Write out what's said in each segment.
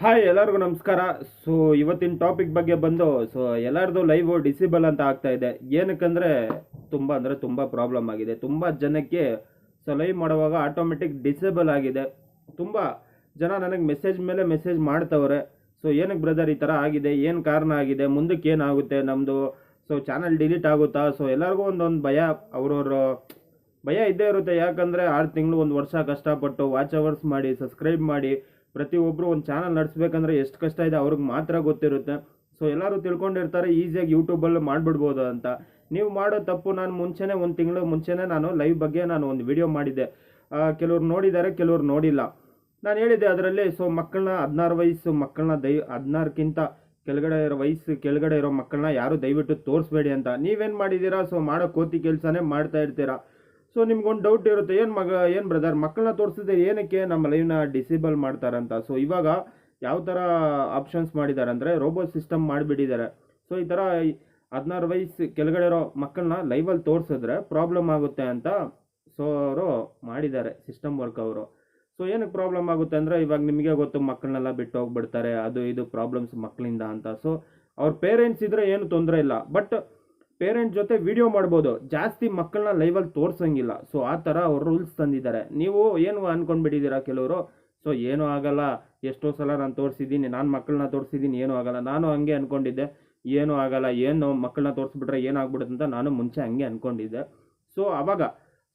Hi ಎಲ್ಲರಿಗೂ ನಮಸ್ಕಾರ. So ಇವತ್ತಿನ ಟಾಪಿಕ್ ಬಗ್ಗೆ ಬಂದು ಸೊ ಎಲ್ಲರದು ಲೈವ್ ಡಿಸೇಬಲ್ ಅಂತ ಆಗ್ತಾ ಇದೆ. ಏನಕ್ಕಂದ್ರೆ, ತುಂಬ ಅಂದರೆ ತುಂಬ ಪ್ರಾಬ್ಲಮ್ ಆಗಿದೆ. ತುಂಬ ಜನಕ್ಕೆ ಸೊ ಲೈವ್ ಮಾಡುವಾಗ ಆಟೋಮೆಟಿಕ್ ಡಿಸೇಬಲ್ ಆಗಿದೆ. ತುಂಬ ಜನ ನನಗೆ ಮೆಸೇಜ್ ಮೇಲೆ ಮೆಸೇಜ್ ಮಾಡ್ತವ್ರೆ. ಸೊ ಏನಕ್ಕೆ ಬ್ರದರ್ ಈ ಥರ ಆಗಿದೆ? ಏನು ಕಾರಣ ಆಗಿದೆ? ಮುಂದಕ್ಕೆ ಏನಾಗುತ್ತೆ ನಮ್ಮದು ಸೊ ಚಾನಲ್ ಡಿಲೀಟ್ ಆಗುತ್ತಾ? ಸೊ ಎಲ್ಲರಿಗೂ ಒಂದೊಂದು ಭಯ. ಅವ್ರವ್ರ ಭಯ ಇದ್ದೇ ಇರುತ್ತೆ. ಯಾಕಂದರೆ ಆರು ತಿಂಗಳು ಒಂದು ವರ್ಷ ಕಷ್ಟಪಟ್ಟು ವಾಚ್ ಅವರ್ಸ್ ಮಾಡಿ ಸಬ್ಸ್ಕ್ರೈಬ್ ಮಾಡಿ ಪ್ರತಿಯೊಬ್ಬರು ಒಂದು ಚಾನಲ್ ನಡೆಸ್ಬೇಕಂದ್ರೆ ಎಷ್ಟು ಕಷ್ಟ ಇದೆ ಅವ್ರಿಗೆ ಮಾತ್ರ ಗೊತ್ತಿರುತ್ತೆ. ಸೊ ಎಲ್ಲರೂ ತಿಳ್ಕೊಂಡಿರ್ತಾರೆ, ಈಸಿಯಾಗಿ ಯೂಟ್ಯೂಬಲ್ಲಿ ಮಾಡಿಬಿಡ್ಬೋದು ಅಂತ. ನೀವು ಮಾಡೋ ತಪ್ಪು ನಾನು ಮುಂಚೆನೇ ಒಂದು ತಿಂಗಳು ಮುಂಚೆನೇ ನಾನು ಲೈವ್ ಬಗ್ಗೆ ನಾನು ಒಂದು ವಿಡಿಯೋ ಮಾಡಿದ್ದೆ. ಕೆಲವ್ರು ನೋಡಿದ್ದಾರೆ ಕೆಲವ್ರು ನೋಡಿಲ್ಲ. ನಾನು ಹೇಳಿದ್ದೆ ಅದರಲ್ಲಿ ಸೊ ಮಕ್ಕಳನ್ನ ಹದಿನಾರು ವಯಸ್ಸು ಮಕ್ಕಳನ್ನ ದೈ ಹದಿನಾರಕ್ಕಿಂತ ಕೆಳಗಡೆ ಇರೋ ವಯಸ್ಸು ಕೆಳಗಡೆ ಇರೋ ಮಕ್ಕಳನ್ನ ಯಾರು ದಯವಿಟ್ಟು ತೋರಿಸ್ಬೇಡಿ ಅಂತ. ನೀವೇನು ಮಾಡಿದ್ದೀರಾ? ಸೊ ಮಾಡೋ ಕೋತಿ ಕೆಲಸನೇ ಮಾಡ್ತಾ ಇರ್ತೀರಾ? ಸೊ ನಿಮ್ಗೊಂದು ಡೌಟ್ ಇರುತ್ತೆ, ಏನು ಮಗ, ಏನು ಬ್ರದರ್ ಮಕ್ಕಳನ್ನ ತೋರಿಸಿದ್ರೆ ಏನಕ್ಕೆ ನಮ್ಮ ಲೈವ್ನ ಡಿಸೇಬಲ್ ಮಾಡ್ತಾರಂತ? ಸೊ ಇವಾಗ ಯಾವ ಥರ ಆಪ್ಷನ್ಸ್ ಮಾಡಿದ್ದಾರೆ ಅಂದರೆ ರೋಬೋಟ್ ಸಿಸ್ಟಮ್ ಮಾಡಿಬಿಟ್ಟಿದ್ದಾರೆ ಸೊ ಈ ಥರ ಹದಿನಾರು ವಯಸ್ಸು ಕೆಳಗಡೆ ಇರೋ ಮಕ್ಕಳನ್ನ ಲೈವಲ್ಲಿ ತೋರಿಸಿದ್ರೆ ಪ್ರಾಬ್ಲಮ್ ಆಗುತ್ತೆ ಅಂತ ಸೊ ಅವರು ಮಾಡಿದ್ದಾರೆ ಸಿಸ್ಟಮ್ ವರ್ಕ್ ಅವರು. ಸೊ ಏನಕ್ಕೆ ಪ್ರಾಬ್ಲಮ್ ಆಗುತ್ತೆ ಅಂದರೆ, ಇವಾಗ ನಿಮಗೆ ಗೊತ್ತು ಮಕ್ಕಳನ್ನೆಲ್ಲ ಬಿಟ್ಟು ಹೋಗ್ಬಿಡ್ತಾರೆ, ಅದು ಇದು ಪ್ರಾಬ್ಲಮ್ಸ್ ಮಕ್ಕಳಿಂದ ಅಂತ. ಸೊ ಅವ್ರ ಪೇರೆಂಟ್ಸ್ ಇದ್ರೆ ಏನು ತೊಂದರೆ ಇಲ್ಲ. ಬಟ್ ಪೇರೆಂಟ್ ಜೊತೆ ವಿಡಿಯೋ ಮಾಡ್ಬೋದು. ಜಾಸ್ತಿ ಮಕ್ಕಳನ್ನ ಲೈವಲ್ಲಿ ತೋರಿಸೋಂಗಿಲ್ಲ. ಸೊ ಆ ಥರ ಅವ್ರು ರೂಲ್ಸ್ ತಂದಿದ್ದಾರೆ. ನೀವು ಏನು ಅಂದ್ಕೊಂಡ್ಬಿಟ್ಟಿದ್ದೀರಾ ಕೆಲವರು? ಸೊ ಏನೂ ಆಗಲ್ಲ. ಎಷ್ಟೋ ಸಲ ನಾನು ತೋರಿಸಿದ್ದೀನಿ. ನಾನು ಮಕ್ಕಳನ್ನ ತೋರಿಸಿದ್ದೀನಿ. ಏನೂ ಆಗಲ್ಲ. ನಾನು ಹಂಗೆ ಅಂದ್ಕೊಂಡಿದ್ದೆ ಏನೂ ಆಗಲ್ಲ. ಏನು ಮಕ್ಕಳನ್ನ ತೋರಿಸ್ಬಿಟ್ರೆ ಏನಾಗ್ಬಿಡುತ್ತೆ ಅಂತ ನಾನು ಮುಂಚೆ ಹಂಗೆ ಅಂದ್ಕೊಂಡಿದ್ದೆ ಸೊ ಆವಾಗ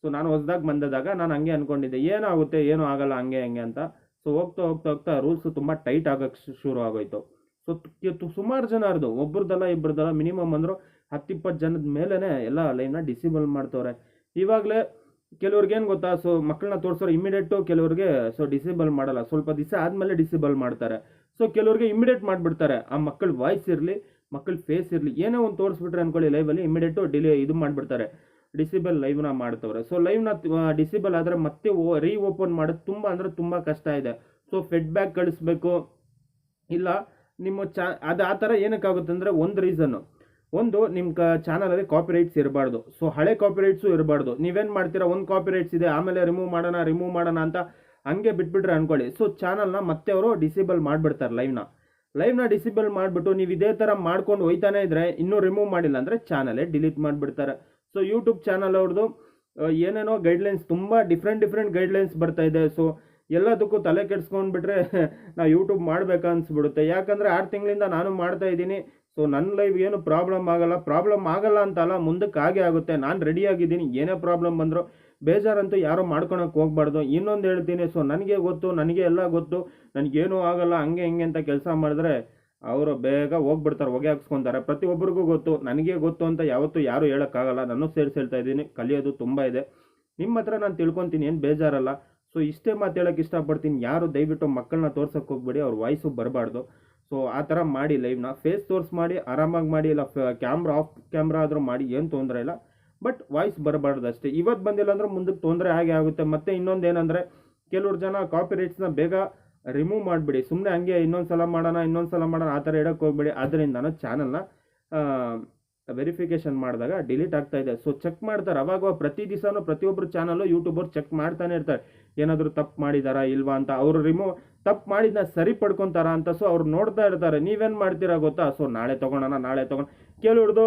ಸೊ ನಾನು ಹೊಸ್ದಾಗಿ ಬಂದದಾಗ ನಾನು ಹಂಗೆ ಅನ್ಕೊಂಡಿದ್ದೆ. ಏನಾಗುತ್ತೆ? ಏನೂ ಆಗಲ್ಲ. ಹಂಗೆ ಹಂಗೆ ಅಂತ. ಸೊ ಹೋಗ್ತಾ ಹೋಗ್ತಾ ಹೋಗ್ತಾ ರೂಲ್ಸ್ ತುಂಬ ಟೈಟ್ ಆಗೋಕ್ಕೆ ಶುರು ಆಗೋಯ್ತು ಸೊ ಸುಮಾರು ಜನ ಜನರದು ಒಬ್ರದ್ದಲ್ಲ ಇಬ್ಬರದಲ್ಲ ಮಿನಿಮಮ್ ಅಂದರು ಹತ್ತಿಪ್ಪತ್ತು ಜನದ ಮೇಲೇ ಎಲ್ಲ ಲೈವ್ನ ಡಿಸೇಬಲ್ ಮಾಡ್ತವ್ರೆ. ಇವಾಗಲೇ ಕೆಲವ್ರಿಗೆ ಏನು ಗೊತ್ತಾ? ಸೊ ಮಕ್ಕಳನ್ನ ತೋರಿಸೋರು ಇಮಿಡಿಯೇಟು ಕೆಲವ್ರಿಗೆ ಸೊ ಡಿಸೇಬಲ್ ಮಾಡಲ್ಲ. ಸ್ವಲ್ಪ ದಿವಸ ಆದಮೇಲೆ ಡಿಸೇಬಲ್ ಮಾಡ್ತಾರೆ. ಸೊ ಕೆಲವ್ರಿಗೆ ಇಮಿಡಿಯೇಟ್ ಮಾಡಿಬಿಡ್ತಾರೆ. ಆ ಮಕ್ಕಳ ವಾಯ್ಸ್ ಇರಲಿ, ಮಕ್ಕಳ ಫೇಸ್ ಇರಲಿ, ಏನೇ ಒಂದು ತೋರಿಸ್ಬಿಟ್ರೆ ಅಂದ್ಕೊಳ್ಳಿ ಲೈವಲ್ಲಿ ಇಮಿಡಿಯೇಟು ಡಿಲೇ ಇದು ಮಾಡಿಬಿಡ್ತಾರೆ. ಡಿಸೇಬಲ್ ಲೈವ್ನ ಮಾಡ್ತವ್ರೆ. ಸೊ ಲೈವ್ನ ಡಿಸೇಬಲ್ ಆದರೆ ಮತ್ತೆ ಓ ರೀ ಓಪನ್ ಮಾಡೋದು ತುಂಬ ಅಂದರೆ ತುಂಬ ಕಷ್ಟ ಇದೆ. ಸೊ ಫೀಡ್ಬ್ಯಾಕ್ ಕಳಿಸ್ಬೇಕು. ಇಲ್ಲ, ನಿಮ್ಮ ಚಾ ಅದು ಆ ಥರ ಏನಕ್ಕಾಗುತ್ತೆ ಅಂದರೆ ಒಂದು ರೀಸನ್ನು ಒಂದು ನಿಮ್ಮ ಚಾನಲಲ್ಲಿ ಕಾಪಿರೈಟ್ಸ್ ಇರಬಾರ್ದು. ಸೊ ಹಳೆ ಕಾಪಿರೈಟ್ಸು ಇರಬಾರ್ದು. ನೀವೇನು ಮಾಡ್ತೀರಾ, ಒಂದು ಕಾಪಿರೈಟ್ಸ್ ಇದೆ, ಆಮೇಲೆ ರಿಮೂವ್ ಮಾಡೋಣ ರಿಮೂವ್ ಮಾಡೋಣ ಅಂತ ಹಂಗೆ ಬಿಟ್ಬಿಟ್ರೆ ಅಂದ್ಕೊಳ್ಳಿ ಸೊ ಚಾನಲ್ನ ಮತ್ತೆ ಅವರು ಡಿಸೇಬಲ್ ಮಾಡಿಬಿಡ್ತಾರೆ ಲೈವ್ನ ಲೈವ್ನ ಡಿಸೇಬಲ್ ಮಾಡಿಬಿಟ್ಟು ನೀವು ಇದೇ ಥರ ಮಾಡ್ಕೊಂಡು ಹೋಯ್ತಾನೆ ಇದ್ರೆ ಇನ್ನೂ ರಿಮೂವ್ ಮಾಡಿಲ್ಲ ಅಂದರೆ ಚಾನಲೇ ಡಿಲೀಟ್ ಮಾಡಿಬಿಡ್ತಾರೆ. ಸೊ ಯೂಟ್ಯೂಬ್ ಚಾನಲ್ ಅವ್ರದ್ದು ಏನೇನೋ ಗೈಡ್ಲೈನ್ಸ್ ತುಂಬ ಡಿಫ್ರೆಂಟ್ ಡಿಫ್ರೆಂಟ್ ಗೈಡ್ಲೈನ್ಸ್ ಬರ್ತಾ ಇದೆ. ಸೊ ಎಲ್ಲದಕ್ಕೂ ತಲೆ ಕೆಡ್ಸ್ಕೊಂಡ್ಬಿಟ್ರೆ ನಾವು ಯೂಟ್ಯೂಬ್ ಮಾಡಬೇಕು ಅನ್ಸ್ಬಿಡುತ್ತೆ. ಯಾಕಂದರೆ ಆರು ತಿಂಗಳಿಂದ ನಾನು ಮಾಡ್ತಾ ಇದ್ದೀನಿ. ಸೊ ನನ್ನ ಲೈಫ್ ಏನು ಪ್ರಾಬ್ಲಮ್ ಆಗಲ್ಲ. ಪ್ರಾಬ್ಲಮ್ ಆಗಲ್ಲ ಅಂತಲ್ಲ, ಮುಂದಕ್ಕೆ ಹಾಗೆ ಆಗುತ್ತೆ. ನಾನು ರೆಡಿ ಆಗಿದ್ದೀನಿ. ಏನೇ ಪ್ರಾಬ್ಲಮ್ ಬಂದರೂ ಬೇಜಾರಂತೂ ಯಾರೋ ಮಾಡ್ಕೊಳಕ್ಕೆ ಹೋಗ್ಬಾರ್ದು. ಇನ್ನೊಂದು ಹೇಳ್ತೀನಿ. ಸೊ ನನಗೆ ಗೊತ್ತು, ನನಗೆ ಎಲ್ಲ ಗೊತ್ತು. ನನಗೇನೂ ಆಗಲ್ಲ, ಹಂಗೆ ಹಿಂಗೆ ಅಂತ ಕೆಲಸ ಮಾಡಿದ್ರೆ ಅವರು ಬೇಗ ಹೋಗ್ಬಿಡ್ತಾರೆ ಹೊಗೆ ಹಾಕ್ಸ್ಕೊತಾರೆ ಪ್ರತಿಯೊಬ್ಬರಿಗೂ ಗೊತ್ತು. ನನಗೆ ಗೊತ್ತು ಅಂತ ಯಾವತ್ತೂ ಯಾರೂ ಹೇಳೋಕ್ಕಾಗಲ್ಲ. ನಾನು ಸೇರಿಸಿ ಹೇಳ್ತಾ ಇದ್ದೀನಿ. ಕಲಿಯೋದು ತುಂಬ ಇದೆ. ನಿಮ್ಮ ಹತ್ರ ನಾನು ತಿಳ್ಕೊತೀನಿ. ಏನು ಬೇಜಾರಲ್ಲ. ಸೊ ಇಷ್ಟೇ ಮಾತು ಹೇಳೋಕ್ಕೆ ಇಷ್ಟಪಡ್ತೀನಿ. ಯಾರು ದಯವಿಟ್ಟು ಮಕ್ಕಳನ್ನ ತೋರ್ಸೋಕ್ಕೆ ಹೋಗ್ಬೇಡಿ. ಅವ್ರ ವಾಯ್ಸು ಬರಬಾರ್ದು. ಸೊ ಆ ಥರ ಮಾಡಿ ಲೈವ್ನ ಫೇಸ್ ತೋರ್ಸ್ ಮಾಡಿ, ಆರಾಮಾಗಿ ಮಾಡಿ, ಇಲ್ಲ ಕ್ಯಾಮ್ರಾ ಆಫ್ ಕ್ಯಾಮ್ರಾ ಆದರೂ ಮಾಡಿ, ಏನು ತೊಂದರೆ ಇಲ್ಲ. ಬಟ್ ವಾಯ್ಸ್ ಬರಬಾರ್ದು ಅಷ್ಟೇ. ಇವತ್ತು ಬಂದಿಲ್ಲ ಅಂದ್ರೆ ಮುಂದಕ್ಕೆ ತೊಂದರೆ ಹಾಗೆ ಆಗುತ್ತೆ. ಮತ್ತು ಇನ್ನೊಂದು ಏನಂದರೆ, ಕೆಲವ್ರು ಜನ ಕಾಪಿ ರೈಟ್ಸ್ನ ಬೇಗ ರಿಮೂವ್ ಮಾಡಿಬಿಡಿ. ಸುಮ್ಮನೆ ಹಂಗೆ ಇನ್ನೊಂದು ಸಲ ಮಾಡೋಣ, ಇನ್ನೊಂದು ಸಲ ಮಾಡೋಣ, ಆ ಥರ ಇಡೋಕ್ಕೆ ಹೋಗ್ಬೇಡಿ. ಅದರಿಂದನೂ ಚಾನಲ್ನ ವೆರಿಫಿಕೇಷನ್ ಮಾಡಿದಾಗ ಡಿಲೀಟ್ ಆಗ್ತಾ ಇದೆ. ಸೊ ಚೆಕ್ ಮಾಡ್ತಾರೆ. ಅವಾಗ ಪ್ರತಿ ದಿವಸನೂ ಪ್ರತಿಯೊಬ್ಬರು ಚಾನಲ್ಲು ಯೂಟ್ಯೂಬರ್ ಚೆಕ್ ಮಾಡ್ತಾನೆ ಇರ್ತಾರೆ. ಏನಾದರೂ ತಪ್ಪು ಮಾಡಿದಾರಾ, ಇಲ್ವಾ ಅಂತ. ಅವರು ರಿಮೂವ್ ತಪ್ಪು ಮಾಡಿದ್ನ ಸರಿ ಪಡ್ಕೊತಾರ ಅಂತ ಸೊ ಅವ್ರು ನೋಡ್ತಾ ಇರ್ತಾರೆ. ನೀವೇನು ಮಾಡ್ತೀರಾ ಗೊತ್ತಾ? ಸೊ ನಾಳೆ ತೊಗೊಳೋಣ ನಾಳೆ ತೊಗೊಂಡು ಕೆಲವ್ರದ್ದು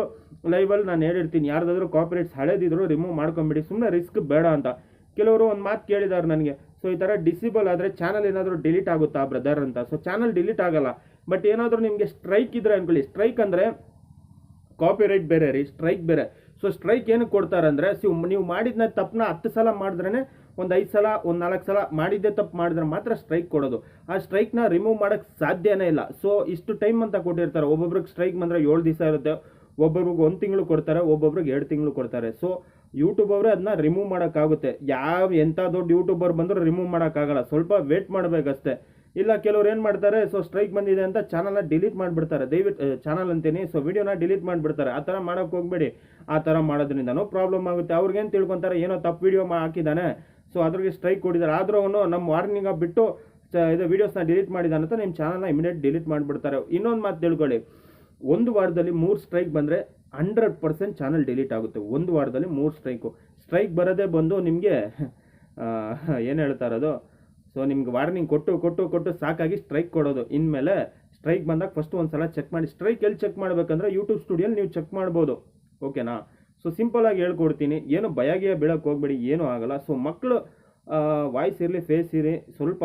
ಲೈವಲ್ಲಿ ನಾನು ಹೇಳಿರ್ತೀನಿ. ಯಾರ್ದಾದ್ರೂ ಕಾಪರೇಟ್ಸ್ ಹಳೇದಿದ್ರು ರಿಮೂವ್ ಮಾಡ್ಕೊಂಬಿಡಿ. ಸುಮ್ಮನೆ ರಿಸ್ಕ್ ಬೇಡ ಅಂತ. ಕೆಲವರು ಒಂದು ಮಾತು ಕೇಳಿದ್ದಾರೆ ನನಗೆ. ಸೊ ಈ ಥರ ಡಿಸೇಬಲ್ ಆದರೆ ಚಾನಲ್ ಏನಾದರೂ ಡಿಲೀಟ್ ಆಗುತ್ತಾ ಬ್ರದರ್ ಅಂತ? ಸೊ ಚಾನಲ್ ಡಿಲೀಟ್ ಆಗಲ್ಲ. ಬಟ್ ಏನಾದರೂ ನಿಮಗೆ ಸ್ಟ್ರೈಕ್ ಇದ್ರೆ ಅಂದ್ಕೊಳ್ಳಿ ಸ್ಟ್ರೈಕ್ ಅಂದರೆ ಕಾಪಿರೈಟ್ ಬೇರೆ ರೀ. ಸ್ಟ್ರೈಕ್ ಬೇರೆ. ಸೊ ಸ್ಟ್ರೈಕ್ ಏನಕ್ಕೆ ಕೊಡ್ತಾರೆ ಅಂದರೆ ಸಿ ನೀವು ಮಾಡಿದ್ನ ತಪ್ಪನ್ನ ಹತ್ತು ಸಲ ಮಾಡಿದ್ರೇ ಒಂದು ಐದು ಸಲ, ಒಂದು ನಾಲ್ಕು ಸಲ ಮಾಡಿದ್ದೆ ತಪ್ಪು ಮಾಡಿದ್ರೆ ಮಾತ್ರ ಸ್ಟ್ರೈಕ್ ಕೊಡೋದು. ಆ ಸ್ಟ್ರೈಕ್ನ ರಿಮೂವ್ ಮಾಡೋಕ್ಕೆ ಸಾಧ್ಯನೇ ಇಲ್ಲ. ಸೊ ಇಷ್ಟು ಟೈಮ್ ಅಂತ ಕೊಟ್ಟಿರ್ತಾರೆ. ಒಬ್ಬೊಬ್ರಿಗೆ ಸ್ಟ್ರೈಕ್ ಬಂದರೆ ಏಳು ದಿವಸ ಇರುತ್ತೆ. ಒಬ್ಬೊಬ್ರಿಗೆ ಒಂದು ತಿಂಗಳು ಕೊಡ್ತಾರೆ, ಒಬ್ಬೊಬ್ರಿಗೆ ಎರಡು ತಿಂಗಳು ಕೊಡ್ತಾರೆ. ಸೊ ಯೂಟ್ಯೂಬ್ ಅವರೇ ಅದನ್ನ ರಿಮೂವ್ ಮಾಡೋಕ್ಕಾಗುತ್ತೆ. ಯಾವ ಎಂಥ ದೊಡ್ಡ ಯೂಟ್ಯೂಬರ್ ಬಂದರೂ ರಿಮೂವ್ ಮಾಡೋಕ್ಕಾಗಲ್ಲ. ಸ್ವಲ್ಪ ವೇಟ್ ಮಾಡಬೇಕಷ್ಟೇ. ಇಲ್ಲ, ಕೆಲವ್ರು ಏನು ಮಾಡ್ತಾರೆ ಸೊ ಸ್ಟ್ರೈಕ್ ಬಂದಿದೆ ಅಂತ ಚಾನಲ್ನ ಡಿಲೀಟ್ ಮಾಡಿಬಿಡ್ತಾರೆ. ದಯವಿಟ್ಟು ಚಾನಲ್ ಅಂತೀನಿ. ಸೊ ವಿಡಿಯೋನ ಡಿಲೀಟ್ ಮಾಡಿಬಿಡ್ತಾರೆ. ಆ ಥರ ಮಾಡೋಕ್ಕೆ ಹೋಗ್ಬೇಡಿ. ಆ ಥರ ಮಾಡೋದ್ರಿಂದನೂ ಪ್ರಾಬ್ಲಮ್ ಆಗುತ್ತೆ. ಅವ್ರಿಗೇನು ತಿಳ್ಕೊತಾರೆ, ಏನೋ ತಪ್ಪು ವಿಡಿಯೋ ಹಾಕಿದ್ದಾನೆ. ಸೊ ಅದ್ರಿಗೆ ಸ್ಟ್ರೈಕ್ ಕೊಟ್ಟಿದ್ದಾರೆ ಆದರೂ ಅವನು ನಮ್ಮ ವಾರ್ನಿಂಗ್ ಬಿಟ್ಟು ಇದು ವೀಡಿಯೋಸ್ನ ಡಿಲೀಟ್ ಮಾಡಿದಾನೆ ಅಂತ ನಿಮ್ಮ ಚಾನಲ್ನ ಇಮಿಡಿಯೇಟ್ ಡಿಲೀಟ್ ಮಾಡಿಬಿಡ್ತಾರೆ. ಇನ್ನೊಂದು ಮಾತು ತಿಳ್ಕೊಳ್ಳಿ. ಒಂದು ವಾರದಲ್ಲಿ ಮೂರು ಸ್ಟ್ರೈಕ್ ಬಂದರೆ ಹಂಡ್ರೆಡ್ ಪರ್ಸೆಂಟ್ ಚಾನಲ್ ಡಿಲೀಟ್ ಆಗುತ್ತೆ. ಒಂದು ವಾರದಲ್ಲಿ ಮೂರು ಸ್ಟ್ರೈಕು ಸ್ಟ್ರೈಕ್ ಬರೋದೇ ಬಂದು ನಿಮಗೆ ಏನು ಹೇಳ್ತಾ ಇರೋದು? ಸೊ ನಿಮ್ಗೆ ವಾರ್ನಿಂಗ್ ಕೊಟ್ಟು ಕೊಟ್ಟು ಕೊಟ್ಟು ಸಾಕಾಗಿ ಸ್ಟ್ರೈಕ್ ಕೊಡೋದು. ಇನ್ಮೇಲೆ ಸ್ಟ್ರೈಕ್ ಬಂದಾಗ ಫಸ್ಟ್ ಒಂದು ಸಲ ಚೆಕ್ ಮಾಡಿ. ಸ್ಟ್ರೈಕ್ ಎಲ್ಲಿ ಚೆಕ್ ಮಾಡಬೇಕಂದ್ರೆ ಯೂಟ್ಯೂಬ್ ಸ್ಟುಡಿಯೋಲಿ ನೀವು ಚೆಕ್ ಮಾಡ್ಬೋದು. ಓಕೆನಾ ಸೊ ಸಿಂಪಲಾಗಿ ಹೇಳ್ಕೊಡ್ತೀನಿ. ಏನು ಭಯಗಿಯ ಬೀಳಕ್ಕೆ ಹೋಗ್ಬೇಡಿ, ಏನೂ ಆಗಲ್ಲ. ಸೊ ಮಕ್ಕಳು ವಾಯ್ಸ್ ಇರಲಿ, ಫೇಸ್ ಇರಿ ಸ್ವಲ್ಪ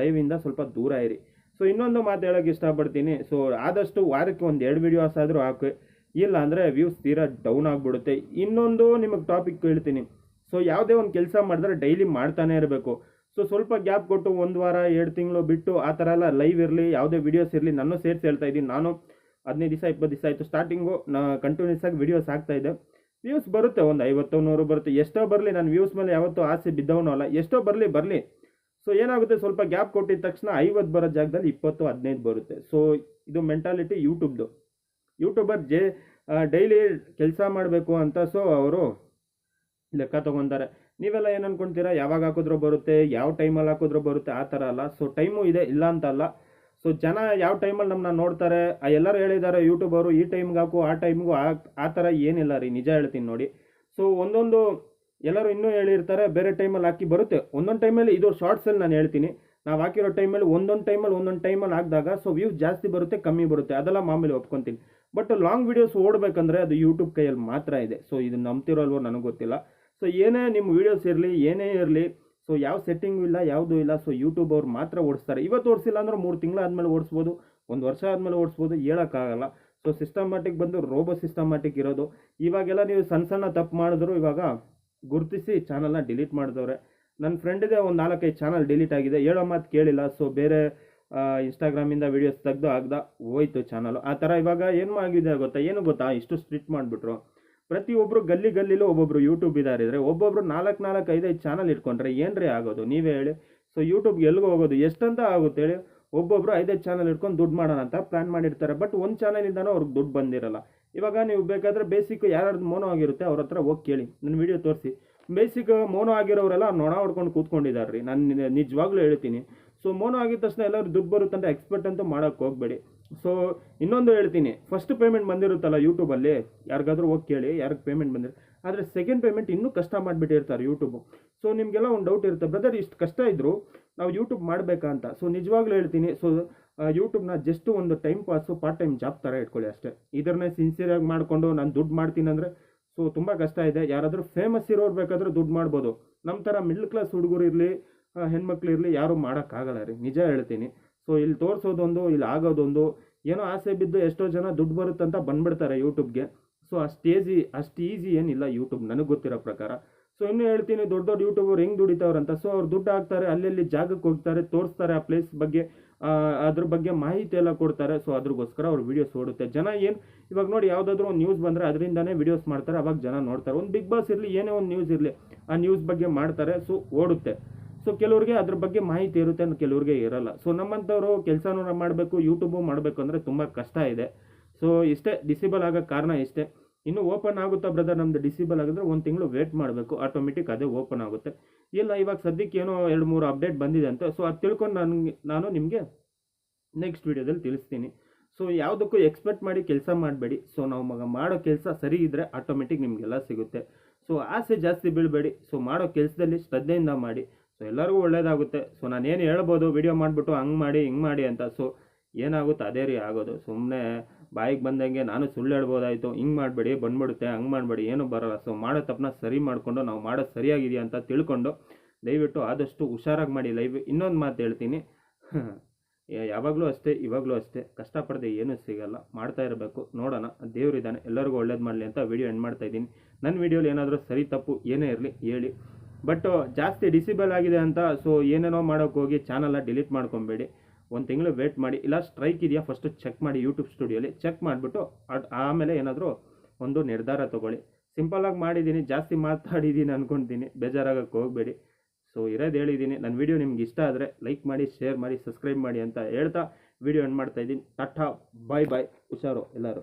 ಲೈವಿಂದ ಸ್ವಲ್ಪ ದೂರ ಇರಿ. ಸೊ ಇನ್ನೊಂದು ಮಾತು ಹೇಳೋಕೆ ಇಷ್ಟಪಡ್ತೀನಿ. ಸೊ ಆದಷ್ಟು ವಾರಕ್ಕೆ ಒಂದು ಎರಡು ವೀಡಿಯೋಸ್ ಆದರೂ ಹಾಕಿ. ಇಲ್ಲ ಅಂದರೆ ವ್ಯೂಸ್ ತೀರಾ ಡೌನ್ ಆಗಿಬಿಡುತ್ತೆ. ಇನ್ನೊಂದು ನಿಮಗೆ ಟಾಪಿಕ್ ಹೇಳ್ತೀನಿ. ಸೊ ಯಾವುದೇ ಒಂದು ಕೆಲಸ ಮಾಡಿದ್ರೆ ಡೈಲಿ ಮಾಡ್ತಾನೆ ಇರಬೇಕು. ಸೊ ಸ್ವಲ್ಪ ಗ್ಯಾಪ್ ಕೊಟ್ಟು ಒಂದು ವಾರ, ಎರಡು ತಿಂಗಳು ಬಿಟ್ಟು ಆ ಥರ ಎಲ್ಲ ಲೈವ್ ಇರಲಿ, ಯಾವುದೇ ವೀಡಿಯೋಸ್ ಇರಲಿ ನಾನು ಸೇರಿಸಿ ಹೇಳ್ತಾ ಇದ್ದೀನಿ. ನಾನು ಹದಿನೈದು ದಿವಸ, ಇಪ್ಪತ್ತು ದಿವಸ ಆಯಿತು. ಸ್ಟಾರ್ಟಿಂಗು ನಾ ಕಂಟಿನ್ಯೂಸ್ ಆಗಿ ವೀಡಿಯೋಸ್ ಆಗ್ತಾ ಇದೆ ವ್ಯೂಸ್ ಬರುತ್ತೆ, ಒಂದು ಐವತ್ತು ನೂರು ಬರುತ್ತೆ. ಎಷ್ಟೋ ಬರಲಿ, ನಾನು ವ್ಯೂಸ್ ಮೇಲೆ ಯಾವತ್ತೂ ಆಸೆ ಬಿದ್ದವನು ಅಲ್ಲ. ಎಷ್ಟೋ ಬರಲಿ ಬರಲಿ. ಸೊ ಏನಾಗುತ್ತೆ? ಸ್ವಲ್ಪ ಗ್ಯಾಪ್ ಕೊಟ್ಟಿದ ತಕ್ಷಣ ಐವತ್ತು ಬರೋ ಜಾಗದಲ್ಲಿ ಇಪ್ಪತ್ತು, ಹದಿನೈದು ಬರುತ್ತೆ. ಸೊ ಇದು ಮೆಂಟಾಲಿಟಿ ಯೂಟ್ಯೂಬ್ದು ಯೂಟ್ಯೂಬರ್ ಜೆ ಡೈಲಿ ಕೆಲಸ ಮಾಡಬೇಕು ಅಂತ ಸೊ ಅವರು ಲೆಕ್ಕ ತೊಗೊತಾರೆ. ನೀವೆಲ್ಲ ಏನು ಅನ್ಕೊಂತೀರಾ? ಯಾವಾಗ ಹಾಕಿದ್ರೂ ಬರುತ್ತೆ, ಯಾವ ಟೈಮಲ್ಲಿ ಹಾಕಿದ್ರೂ ಬರುತ್ತೆ, ಆ ಥರ ಅಲ್ಲ. ಸೊ ಟೈಮು ಇದೆ ಇಲ್ಲ ಅಂತ ಅಲ್ಲ. ಸೊ ಜನ ಯಾವ ಟೈಮಲ್ಲಿ ನಮ್ಮನ್ನ ನೋಡ್ತಾರೆ, ಆ ಎಲ್ಲರೂ ಹೇಳಿದ್ದಾರೆ ಯೂಟ್ಯೂಬರು ಈ ಟೈಮ್ಗೆ ಹಾಕು ಆ ಟೈಮ್ಗೂ ಆ ಆ ಥರ ಏನಿಲ್ಲ ರೀ, ನಿಜ ಹೇಳ್ತೀನಿ ನೋಡಿ. ಸೊ ಒಂದೊಂದು ಎಲ್ಲರೂ ಇನ್ನೂ ಹೇಳಿರ್ತಾರೆ, ಬೇರೆ ಟೈಮಲ್ಲಿ ಹಾಕಿ ಬರುತ್ತೆ. ಒಂದೊಂದು ಟೈಮಲ್ಲಿ ಇದು ಶಾರ್ಟ್ಸಲ್ಲಿ ನಾನು ಹೇಳ್ತೀನಿ. ನಾವು ಹಾಕಿರೋ ಟೈಮಲ್ಲಿ ಒಂದೊಂದು ಟೈಮಲ್ಲಿ ಒಂದೊಂದು ಟೈಮಲ್ಲಿ ಹಾಕಿದಾಗ ಸೊ ವ್ಯೂಸ್ ಜಾಸ್ತಿ ಬರುತ್ತೆ, ಕಮ್ಮಿ ಬರುತ್ತೆ, ಅದೆಲ್ಲ ಮಾಮೂಲಿ ಒಪ್ಕೊತೀನಿ. ಬಟ್ ಲಾಂಗ್ ವೀಡಿಯೋಸ್ ಓಡಬೇಕಂದ್ರೆ ಅದು ಯೂಟ್ಯೂಬ್ ಕೈಯಲ್ಲಿ ಮಾತ್ರ ಇದೆ. ಸೊ ಇದು ನಂಬ್ತಿರೋ ಅಲ್ವೋ ನನಗೆ ಗೊತ್ತಿಲ್ಲ. ಸೊ ಏನೇ ನಿಮ್ಮ ವೀಡಿಯೋಸ್ ಇರಲಿ, ಏನೇ ಇರಲಿ ಸೊ ಯಾವ ಸೆಟ್ಟಿಂಗು ಇಲ್ಲ, ಯಾವುದೂ ಇಲ್ಲ. ಸೊ ಯೂಟ್ಯೂಬ್ ಅವ್ರು ಮಾತ್ರ ಓಡಿಸ್ತಾರೆ. ಇವತ್ತು ಓಡಿಸಿಲ್ಲ ಅಂದ್ರೆ ಮೂರು ತಿಂಗಳು ಆದಮೇಲೆ ಓಡಿಸ್ಬೋದು. ಒಂದು ವರ್ಷ ಆದಮೇಲೆ ಓಡಿಸ್ಬೋದು. ಹೇಳೋಕ್ಕಾಗಲ್ಲ. ಸೊ ಸಿಸ್ಟಮ್ಯಾಟಿಕ್ ಬಂದು ರೋಬೋ ಸಿಸ್ಟಮ್ಯಾಟಿಕ್ ಇರೋದು. ಇವಾಗೆಲ್ಲ ನೀವು ಸಣ್ಣ ಸಣ್ಣ ತಪ್ಪು ಮಾಡಿದ್ರು ಇವಾಗ ಗುರುತಿಸಿ ಚಾನಲ್ನ ಡಿಲೀಟ್ ಮಾಡಿದವ್ರೆ. ನನ್ನ ಫ್ರೆಂಡಿದೆ ಒಂದು ನಾಲ್ಕೈದು ಚಾನಲ್ ಡಿಲೀಟ್ ಆಗಿದೆ. ಹೇಳೋ ಮಾತು ಕೇಳಿಲ್ಲ. ಸೊ ಬೇರೆ ಇನ್ಸ್ಟಾಗ್ರಾಮಿಂದ ವೀಡಿಯೋಸ್ ತೆಗೆದು ಆಗ್ದ ಹೋಯ್ತು ಚಾನಲು ಆ ಥರ ಇವಾಗ ಏನು ಆಗಿದೆ ಗೊತ್ತಾ? ಏನು ಗೊತ್ತಾ? ಇಷ್ಟು ಸ್ಟ್ರಿಕ್ಟ್ ಮಾಡಿಬಿಟ್ರು. ಪ್ರತಿಯೊಬ್ಬರು ಗಲ್ಲಿ ಗಲ್ಲಿಲೂ ಒಬ್ಬೊಬ್ರು ಯೂಟ್ಯೂಬ್ ಇದಾರೆ ಇದ್ರೆ ಒಬ್ಬೊಬ್ರು ನಾಲ್ಕು ನಾಲ್ಕು ಐದೈದು ಚಾನಲ್ ಇಟ್ಕೊಂಡ್ರೆ ಏನ್ರಿ ಆಗೋದು? ನೀವೇ ಹೇಳಿ. ಸೊ ಯೂಟ್ಯೂಬ್ಗೆ ಎಲ್ಲಿಗೆ ಹೋಗೋದು? ಎಷ್ಟಂತ ಆಗುತ್ತೆ ಹೇಳಿ. ಒಬ್ಬೊಬ್ರು ಐದೈದು ಚಾನಲ್ ಇಟ್ಕೊಂಡು ದುಡ್ಡು ಮಾಡೋಣ ಅಂತ ಪ್ಲ್ಯಾನ್ ಮಾಡಿರ್ತಾರೆ. ಬಟ್ ಒಂದು ಚಾನಲಿಂದನೂ ಅವ್ರಿಗೆ ದುಡ್ಡು ಬಂದಿರಲ್ಲ. ಇವಾಗ ನೀವು ಬೇಕಾದರೆ ಬೇಸಿಕ್ ಯಾರ್ಯಾರ್ದು ಮೋನೋ ಆಗಿರುತ್ತೆ ಅವ್ರ ಹತ್ರ ಹೋಗಿ ಕೇಳಿ. ನನ್ನ ವಿಡಿಯೋ ತೋರಿಸಿ. ಬೇಸಿಕ್ ಮೋನೋ ಆಗಿರೋರೆಲ್ಲ ನೊಣ ಹೊಡ್ಕೊಂಡು ಕೂತ್ಕೊಂಡಿದ್ದಾರೆ ರೀ ನಾನು ನಿಜವಾಗ್ಲೂ ಹೇಳ್ತೀನಿ. ಸೊ ಮೋನೋ ಆಗಿದ ತಕ್ಷಣ ಎಲ್ಲರೂ ದುಡ್ಡು ಬರುತ್ತಂತ ಎಕ್ಸ್ಪರ್ಟ್ ಅಂತೂ ಮಾಡೋಕ್ಕೆ ಹೋಗಬೇಡಿ. ಸೊ ಇನ್ನೊಂದು ಹೇಳ್ತೀನಿ. ಫಸ್ಟ್ ಪೇಮೆಂಟ್ ಬಂದಿರುತ್ತಲ್ಲ ಯೂಟ್ಯೂಬಲ್ಲಿ ಯಾರಿಗಾದ್ರೂ ಹೋಗಿ ಕೇಳಿ, ಯಾರಿಗೆ ಪೇಮೆಂಟ್ ಬಂದಿರೋ ಆದರೆ ಸೆಕೆಂಡ್ ಪೇಮೆಂಟ್ ಇನ್ನೂ ಕಷ್ಟ ಮಾಡಿಬಿಟ್ಟಿರ್ತಾರೆ ಯೂಟ್ಯೂಬು ಸೊ ನಿಮಗೆಲ್ಲ ಒಂದು ಡೌಟ್ ಇರುತ್ತೆ. ಬ್ರದರ್ ಇಷ್ಟು ಕಷ್ಟ ಇದ್ದರೂ ನಾವು ಯೂಟ್ಯೂಬ್ ಮಾಡಬೇಕಾ ಅಂತ. ಸೊ ನಿಜವಾಗ್ಲೂ ಹೇಳ್ತೀನಿ. ಸೊ ಯೂಟ್ಯೂಬ್ನ ಜಸ್ಟ್ ಒಂದು time pass part time job ಥರ ಇಟ್ಕೊಳ್ಳಿ ಅಷ್ಟೇ. ಇದನ್ನೇ ಸಿನ್ಸಿಯರಾಗಿ ಮಾಡಿಕೊಂಡು ನಾನು ದುಡ್ಡು ಮಾಡ್ತೀನಿ ಅಂದರೆ ಸೊ ತುಂಬ ಕಷ್ಟ ಇದೆ. ಯಾರಾದರೂ ಫೇಮಸ್ ಇರೋರು ಬೇಕಾದರೂ ದುಡ್ಡು ಮಾಡ್ಬೋದು. ನಮ್ಮ ಥರ ಮಿಡ್ಲ್ ಕ್ಲಾಸ್ ಹುಡುಗರು ಇರಲಿ ಹೆಣ್ಮಕ್ಳು ಇರಲಿ ಯಾರೂ ಮಾಡೋಕ್ಕಾಗಲ್ಲ ರೀ. ನಿಜ ಹೇಳ್ತೀನಿ. ಸೊ ಇಲ್ಲಿ ತೋರಿಸೋದೊಂದು, ಇಲ್ಲಿ ಆಗೋದೊಂದು, ಏನೋ ಆಸೆ ಬಿದ್ದು ಎಷ್ಟೋ ಜನ ದುಡ್ಡು ಬರುತ್ತೆ ಅಂತ ಬಂದ್ಬಿಡ್ತಾರೆ ಯೂಟ್ಯೂಬ್ಗೆ. ಸೊ ಅಷ್ಟು ಈಸಿ ಅಷ್ಟು ಈಸಿ ಏನಿಲ್ಲ ಯೂಟ್ಯೂಬ್, ನನಗೆ ಗೊತ್ತಿರೋ ಪ್ರಕಾರ. ಸೊ ಇನ್ನೂ ಹೇಳ್ತೀನಿ, ದೊಡ್ಡ ದೊಡ್ಡ ಯೂಟ್ಯೂಬರ್ ಹೆಂಗೆ ದುಡಿತಾವ್ರಂತ ಸೊ ಅವ್ರು ದುಡ್ಡು ಹಾಕ್ತಾರೆ, ಅಲ್ಲಲ್ಲಿ ಜಾಗಕ್ಕೆ ಹೋಗ್ತಾರೆ, ತೋರಿಸ್ತಾರೆ ಆ ಪ್ಲೇಸ್ ಬಗ್ಗೆ ಅದ್ರ ಬಗ್ಗೆ ಮಾಹಿತಿ ಎಲ್ಲ ಕೊಡ್ತಾರೆ. ಸೊ ಅದ್ರಗೋಸ್ಕರ ಅವ್ರು ವೀಡಿಯೋಸ್ ಓಡುತ್ತೆ. ಜನ ಏನು, ಇವಾಗ ನೋಡಿ ಯಾವುದಾದ್ರೂ ಒಂದು ನ್ಯೂಸ್ ಬಂದರೆ ಅದರಿಂದನೇ ವೀಡಿಯೋಸ್ ಮಾಡ್ತಾರೆ, ಅವಾಗ ಜನ ನೋಡ್ತಾರೆ. ಒಂದು ಬಿಗ್ ಬಾಸ್ ಇರಲಿ, ಏನೇ ಒಂದು ನ್ಯೂಸ್ ಇರಲಿ, ಆ ನ್ಯೂಸ್ ಬಗ್ಗೆ ಮಾಡ್ತಾರೆ ಸೊ ಓಡುತ್ತೆ. ಸೊ ಕೆಲವ್ರಿಗೆ ಅದ್ರ ಬಗ್ಗೆ ಮಾಹಿತಿ ಇರುತ್ತೆ ಕೆಲವ್ರಿಗೆ ಇರಲ್ಲ. ಸೊ ನಮ್ಮಂಥವ್ರು ಕೆಲಸನೂ ಮಾಡಬೇಕು ಯೂಟ್ಯೂಬು ಮಾಡಬೇಕು ಅಂದರೆ ತುಂಬ ಕಷ್ಟ ಇದೆ. ಸೊ ಇಷ್ಟೇ ಡಿಸೇಬಲ್ ಆಗೋ ಕಾರಣ ಇಷ್ಟೇ. ಇನ್ನು ಓಪನ್ ಆಗುತ್ತಾ ಬ್ರದರ್ ನಮ್ದು ಡಿಸೇಬಲ್ ಆಗಿದ್ರೆ ಒಂದು ತಿಂಗಳು ವೇಟ್ ಮಾಡಬೇಕು ಆಟೋಮೆಟಿಕ್ ಅದೇ ಓಪನ್ ಆಗುತ್ತೆ. ಇಲ್ಲ, ಇವಾಗ ಸದ್ಯಕ್ಕೆ ಏನೋ ಎರಡು ಮೂರು ಅಪ್ಡೇಟ್ ಬಂದಿದೆ ಅಂತ. ಸೊ ಅದು ತಿಳ್ಕೊಂಡು ನನಗೆ ನಾನು ನಿಮಗೆ ನೆಕ್ಸ್ಟ್ ವೀಡಿಯೋದಲ್ಲಿ ತಿಳಿಸ್ತೀನಿ. ಸೊ ಯಾವುದಕ್ಕೂ ಎಕ್ಸ್ಪೆಕ್ಟ್ ಮಾಡಿ ಕೆಲಸ ಮಾಡಬೇಡಿ. ಸೊ ನಾವು ಮಗ ಮಾಡೋ ಕೆಲಸ ಸರಿ ಇದ್ದರೆ ಆಟೋಮೆಟಿಕ್ ನಿಮಗೆಲ್ಲ ಸಿಗುತ್ತೆ. ಸೊ ಆಸೆ ಜಾಸ್ತಿ ಬೀಳಬೇಡಿ. ಸೊ ಮಾಡೋ ಕೆಲಸದಲ್ಲಿ ಶ್ರದ್ಧೆಯಿಂದ ಮಾಡಿ. ಸೊ ಎಲ್ಲರಿಗೂ ಒಳ್ಳೇದಾಗುತ್ತೆ. ಸೊ ನಾನು ಏನು ಹೇಳ್ಬೋದು ವಿಡಿಯೋ ಮಾಡಿಬಿಟ್ಟು ಹಂಗೆ ಮಾಡಿ, ಹಿಂಗೆ ಮಾಡಿ ಅಂತ. ಸೊ ಏನಾಗುತ್ತೆ? ಅದೇ ರೀ ಆಗೋದು. ಸುಮ್ಮನೆ ಬಾಯಿಗೆ ಬಂದಂಗೆ ನಾನು ಸುಳ್ಳು ಹೇಳ್ಬೋದಾಯಿತು. ಹಿಂಗೆ ಮಾಡಬೇಡಿ, ಬಂದ್ಬಿಡುತ್ತೆ, ಹಂಗೆ ಮಾಡಬೇಡಿ, ಏನೂ ಬರಲ್ಲ. ಸೊ ಮಾಡೋ ತಪ್ಪನ್ನ ಸರಿ ಮಾಡಿಕೊಂಡು, ನಾವು ಮಾಡೋದು ಸರಿಯಾಗಿದೆಯಾ ಅಂತ ತಿಳ್ಕೊಂಡು, ದಯವಿಟ್ಟು ಆದಷ್ಟು ಹುಷಾರಾಗಿ ಮಾಡಿ ಲೈವ್. ಇನ್ನೊಂದು ಮಾತು ಹೇಳ್ತೀನಿ. ಯಾವಾಗಲೂ ಅಷ್ಟೇ, ಇವಾಗಲೂ ಅಷ್ಟೇ. ಕಷ್ಟಪಡದೆ ಏನೂ ಸಿಗಲ್ಲ. ಮಾಡ್ತಾ ಇರಬೇಕು. ನೋಡೋಣ. ದೇವರಿದ್ದಾನೆ. ಎಲ್ಲರಿಗೂ ಒಳ್ಳೇದು ಮಾಡಲಿ ಅಂತ ವಿಡಿಯೋ ಎಂಡ್ ಮಾಡ್ತಾ ಇದ್ದೀನಿ. ನನ್ನ ವಿಡಿಯೋಲಿ ಏನಾದರೂ ಸರಿ ತಪ್ಪು, ಏನೇ ಇರಲಿ, ಹೇಳಿ. ಬಟ್ ಜಾಸ್ತಿ ಡಿಸಿಬಲ್ ಆಗಿದೆ ಅಂತ ಸೊ ಏನೇನೋ ಮಾಡೋಕೆ ಹೋಗಿ ಚಾನಲ್ನ ಡಿಲೀಟ್ ಮಾಡ್ಕೊಬೇಡಿ. ಒಂದು ತಿಂಗಳು ವೇಟ್ ಮಾಡಿ, ಇಲ್ಲ ಸ್ಟ್ರೈಕ್ ಇದೆಯಾ ಫಸ್ಟು ಚೆಕ್ ಮಾಡಿ ಯೂಟ್ಯೂಬ್ ಸ್ಟುಡಿಯೋಲಿ ಚೆಕ್ ಮಾಡಿಬಿಟ್ಟು ಆಮೇಲೆ ಏನಾದರೂ ಒಂದು ನಿರ್ಧಾರ ತೊಗೊಳ್ಳಿ. ಸಿಂಪಲಾಗಿ ಮಾಡಿದ್ದೀನಿ, ಜಾಸ್ತಿ ಮಾತಾಡಿದ್ದೀನಿ ಅಂದ್ಕೊತೀನಿ ಬೇಜಾರಾಗಕ್ಕೆ ಹೋಗಬೇಡಿ. ಸೊ ಇರೋದು ಹೇಳಿದ್ದೀನಿ ನನ್ನ ವಿಡಿಯೋ ನಿಮ್ಗೆ ಇಷ್ಟ ಆದರೆ ಲೈಕ್ ಮಾಡಿ ಶೇರ್ ಮಾಡಿ ಸಬ್ಸ್ಕ್ರೈಬ್ ಮಾಡಿ ಅಂತ ಹೇಳ್ತಾ ವಿಡಿಯೋ ಎಂಡ್ ಮಾಡ್ತಾ ಇದ್ದೀನಿ. ಟಾಟಾ ಬಾಯ್ ಬಾಯ್ ಹುಷಾರು ಎಲ್ಲರೂ.